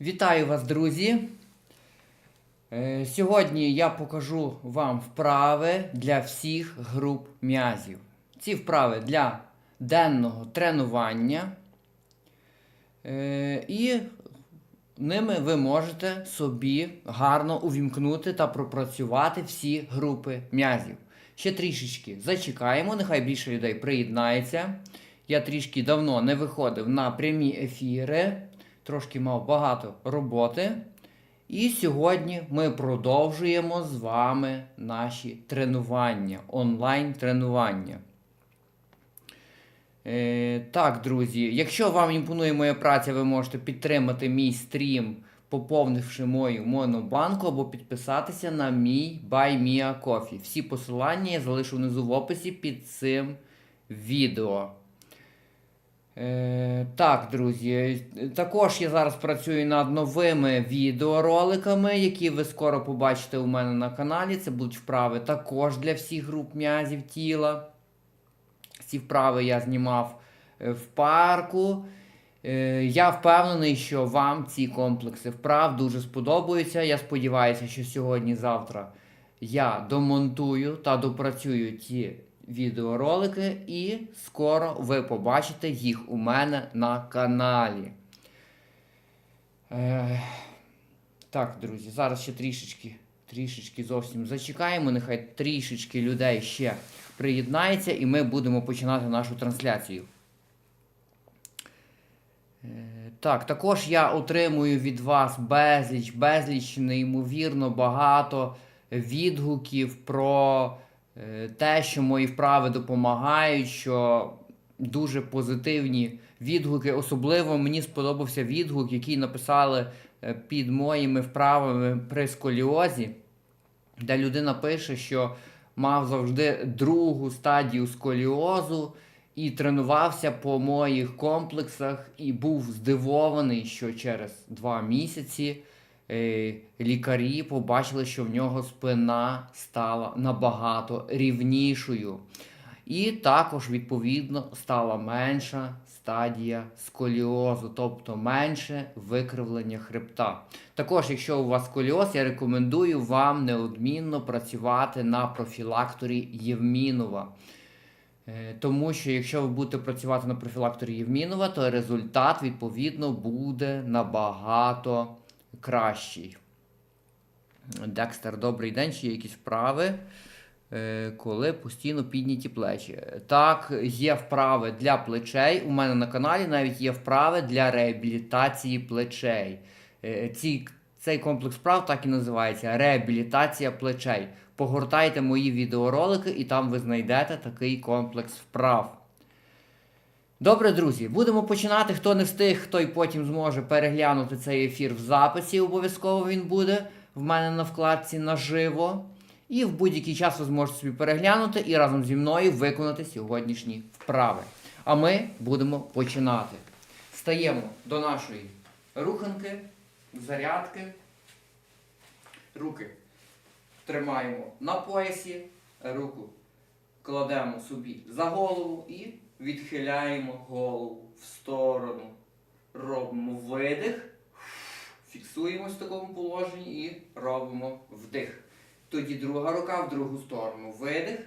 Вітаю вас, друзі! Е, Сьогодні я покажу вам вправи для всіх груп м'язів. Ці вправи для денного тренування. Е, І ними ви можете собі гарно увімкнути та пропрацювати всі групи м'язів. Ще трішечки зачекаємо, нехай більше людей приєднається. Я трішки давно не виходив на прямі ефіри, трошки мав багато роботи. І сьогодні ми продовжуємо з вами наші тренування, онлайн-тренування. Е, так, друзі, якщо вам імпонує моя праця, ви можете підтримати мій стрім, поповнивши мою монобанку, або підписатися на мій Buy Me a Coffee. Всі посилання я залишу внизу в описі під цим відео. Е, так, друзі, також я зараз працюю над новими відеороликами, які ви скоро побачите у мене на каналі. Це будуть вправи також для всіх груп м'язів тіла. Ці вправи я знімав е, в парку. Е, Я впевнений, що вам ці комплекси вправ дуже сподобаються. Я сподіваюся, що сьогодні-завтра я домонтую та допрацюю ті відеоролики, і скоро ви побачите їх у мене на каналі. Е, так, друзі, зараз ще трішечки, трішечки зовсім зачекаємо. Нехай трішечки людей ще приєднається, і ми будемо починати нашу трансляцію. Е, Так, також я отримую від вас безліч, безліч, неймовірно багато відгуків про те, що мої вправи допомагають, що дуже позитивні відгуки. Особливо мені сподобався відгук, який написали е, під моїми вправами при сколіозі, де людина пише, що мав завжди другу стадію сколіозу і тренувався по моїх комплексах, і був здивований, що через два місяці лікарі побачили, що в нього спина стала набагато рівнішою. І також, відповідно, стала менша стадія сколіозу, тобто менше викривлення хребта. Також, якщо у вас сколіоз, я рекомендую вам неодмінно працювати на профілакторі Євмінова. Е, Тому що якщо ви будете працювати на профілакторі Євмінова, то результат, відповідно, буде набагато кращий. Декстер, добрий день, чи є якісь вправи, е, коли постійно підняті плечі. Так, є вправи для плечей. У мене на каналі навіть є вправи для реабілітації плечей. Е, Ці, цей комплекс вправ так і називається реабілітація плечей. Погортайте мої відеоролики, і там ви знайдете такий комплекс вправ. Добре, друзі, будемо починати. Хто не встиг, той потім зможе переглянути цей ефір в записі. Обов'язково він буде в мене на вкладці наживо. І в будь-який час ви зможете собі переглянути і разом зі мною виконати сьогоднішні вправи. А ми будемо починати. Стаємо до нашої руханки, зарядки. Руки тримаємо на поясі, руку кладемо собі за голову і відхиляємо голову в сторону. Робимо видих, фіксуємось в такому положенні і робимо вдих. Тоді друга рука в другу сторону. Видих.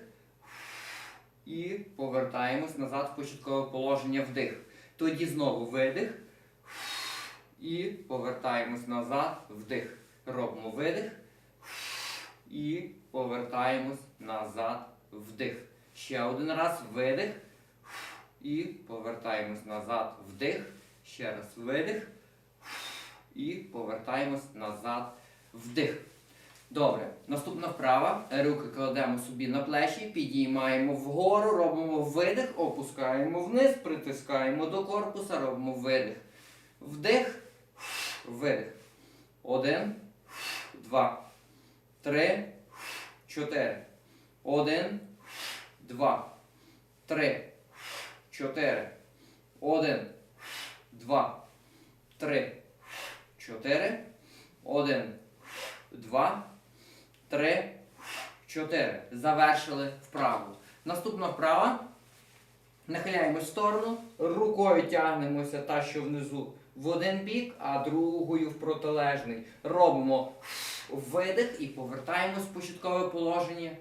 І повертаємось назад в початкове положення вдих. Тоді знову видих. І повертаємось назад вдих. Робимо видих. І повертаємось назад вдих. Ще один раз видих. І повертаємось назад вдих. Ще раз видих. І повертаємось назад вдих. Добре. Наступна вправа. Руки кладемо собі на плечі, підіймаємо вгору, робимо видих, опускаємо вниз, притискаємо до корпуса, робимо видих. Вдих, видих. Один, два, три, чотири. Один, два, три, чотири. Один, два, три, чотири. Один, два, три, чотири. Завершили вправу. Наступна вправа. Нахиляємось в сторону, рукою тягнемося та, що внизу в один бік, а другою в протилежний. Робимо видих і повертаємось в початкове положення.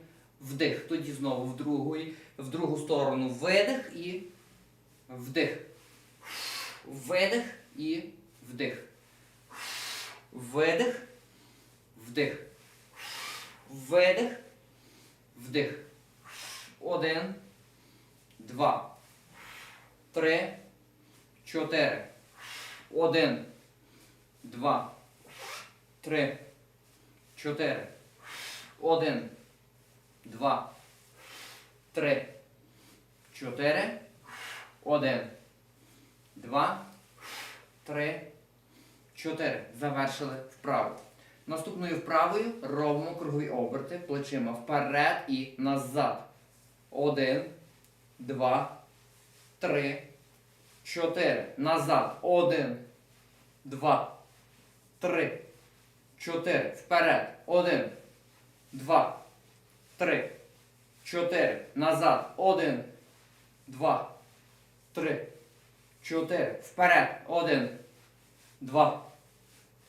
Вдих. Тоді знову в другу, в другу сторону видих і вдих. Видих і вдих. Видих. Вдих. Видих. Вдих. Один. Два. Три. Чотири. Один. Два. Три. Чотири. Один. Два. Три. Чотири. Один. Два. Три. Чотири. Завершили вправу. Наступною вправою робимо кругові оберти плечима вперед і назад. Один. Два. Три. Чотири. Назад. Один. Два. Три. Чотири. Вперед. Один. Два. Три. Чотири. Назад. Один. Два. Три. Чотири. Вперед. Один. Два.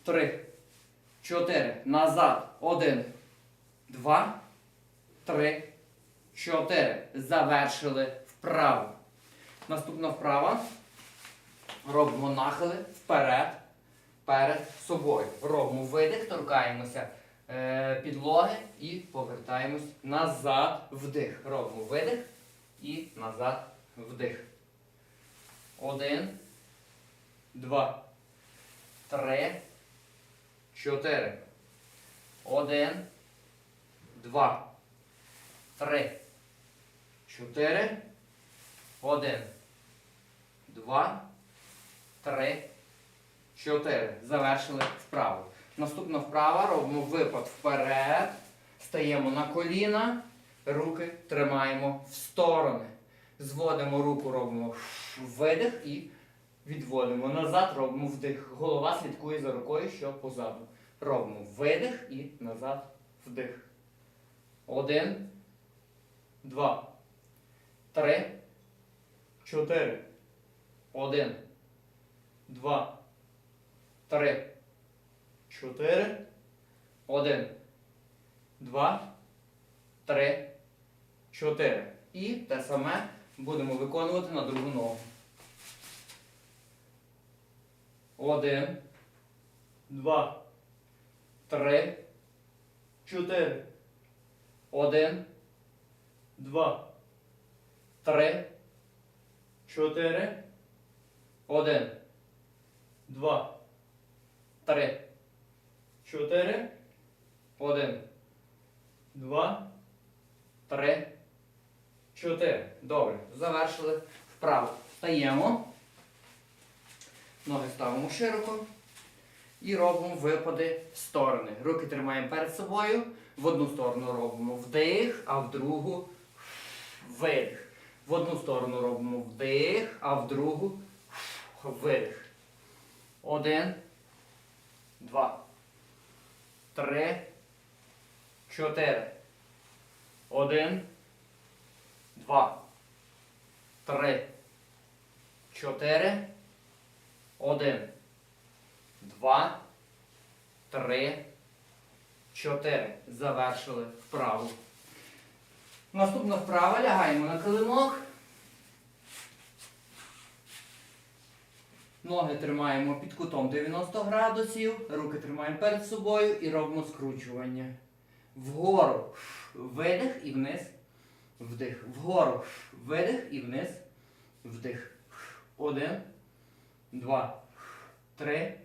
Три. Чотири. Назад. Один. Два. Три. Чотири. Завершили вправу. Наступна вправа. Робимо нахили вперед. Перед собою. Робимо видих, торкаємося е, підлоги і повертаємось назад вдих. Робимо видих і назад вдих. Один. Два. Три. Чотири. Один. Два. Три. Чотири. Один. Два. Три. Чотири. Завершили вправу. Наступна вправа робимо випад вперед. Стаємо на коліна. Руки тримаємо в сторони. Зводимо руку, робимо видих і відводимо назад, робимо вдих. Голова слідкує за рукою, що позаду. Робимо видих і назад вдих. Один. Два. Три. Чотири. Один. Два. Три. Чотири. Один. Два. Три. Чотири. І те саме будемо виконувати на другу ногу. Один. Два. Три. Чотири. Один. Два. Три. Чотири. Один. Два. Три. Чотири. Один. Два. Три. Чотири. Добре. Завершили вправо. Встаємо. Ноги ставимо широко. І робимо випади в сторони. Руки тримаємо перед собою. В одну сторону робимо вдих, а в другу видих. В одну сторону робимо вдих, а в другу видих. Один. Два. Три. Чотири. Один. Два. Три. Чотири. Один. Два. Три. Чотири. Завершили вправу. Наступна вправа. Лягаємо на килимок. Ноги тримаємо під кутом 90 градусів. Руки тримаємо перед собою і робимо скручування. Вгору. Видих і вниз. Вдих. Вгору. Видих і вниз. Вдих. Один. Два. Три.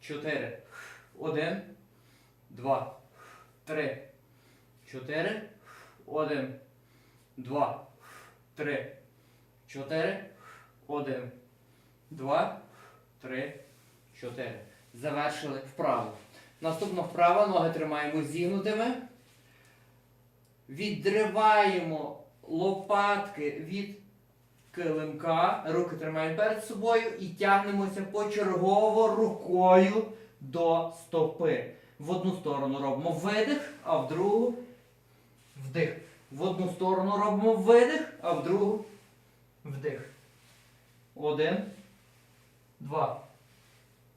Чотири. Один. Два. Три. Чотири. Один. Два. Три. Чотири. Один. Два. Три. Чотири. Завершили вправу. Наступна вправа. Ноги тримаємо зігнутими. Відриваємо лопатки від килимка, руки тримаємо перед собою і тягнемося почергово рукою до стопи. В одну сторону робимо видих, а в другу вдих. В одну сторону робимо видих, а в другу вдих. Один, два,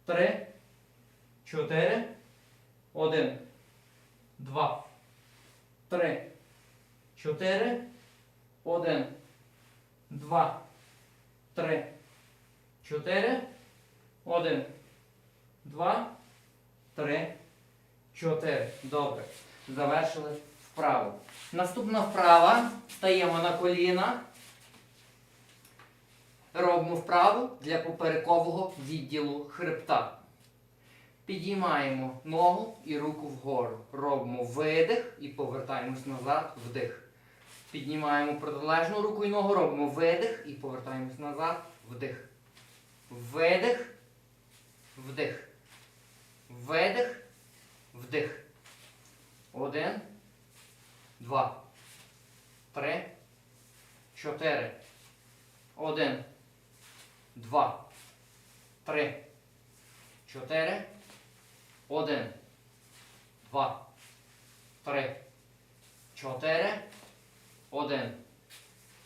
три, чотири, один, два, три, чотири, один, два, три, чотири, один, два, три, чотири. Добре. Завершили вправу. Наступна вправа. Стаємо на коліна. Робимо вправу для поперекового відділу хребта. Підіймаємо ногу і руку вгору. Робимо видих і повертаємось назад, вдих. Піднімаємо протилежну руку і ногу, робимо видих і повертаємось назад, вдих. Видих, вдих. Видих, вдих. Один, два, три, чотири. Один, два, три, чотири. Один, два, три, чотири. Один,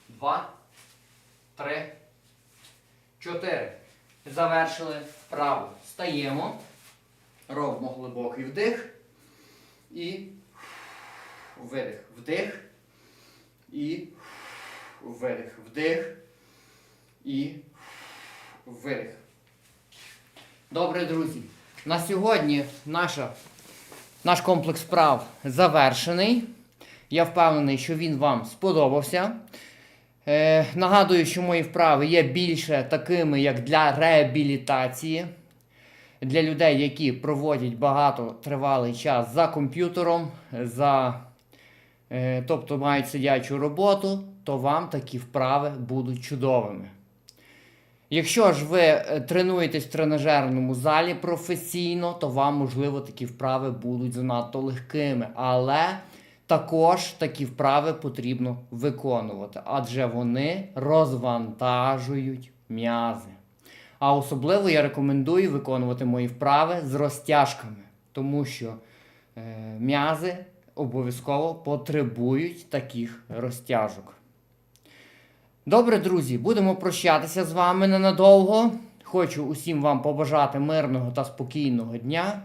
два, три, чотири. Завершили вправу. Стаємо. Робимо глибокий вдих. І видих. Вдих. І видих. Вдих. І видих. Добре, друзі. На сьогодні наша, наш комплекс вправ завершений. Я впевнений, що він вам сподобався. Е, нагадую, що мої вправи є більше такими, як для реабілітації, для людей, які проводять багато тривалий час за комп'ютером, за, е, тобто мають сидячу роботу, то вам такі вправи будуть чудовими. Якщо ж ви е, тренуєтесь в тренажерному залі професійно, то вам, можливо, такі вправи будуть занадто легкими. Але також такі вправи потрібно виконувати, адже вони розвантажують м'язи. А особливо я рекомендую виконувати мої вправи з розтяжками, тому що е, м'язи обов'язково потребують таких розтяжок. Добре, друзі, будемо прощатися з вами ненадовго. Хочу усім вам побажати мирного та спокійного дня.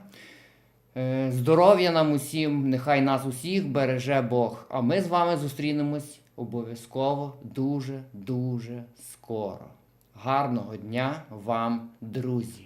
Е, Здоров'я нам усім, нехай нас усіх береже Бог. А ми з вами зустрінемось обов'язково дуже-дуже скоро. Гарного дня вам, друзі!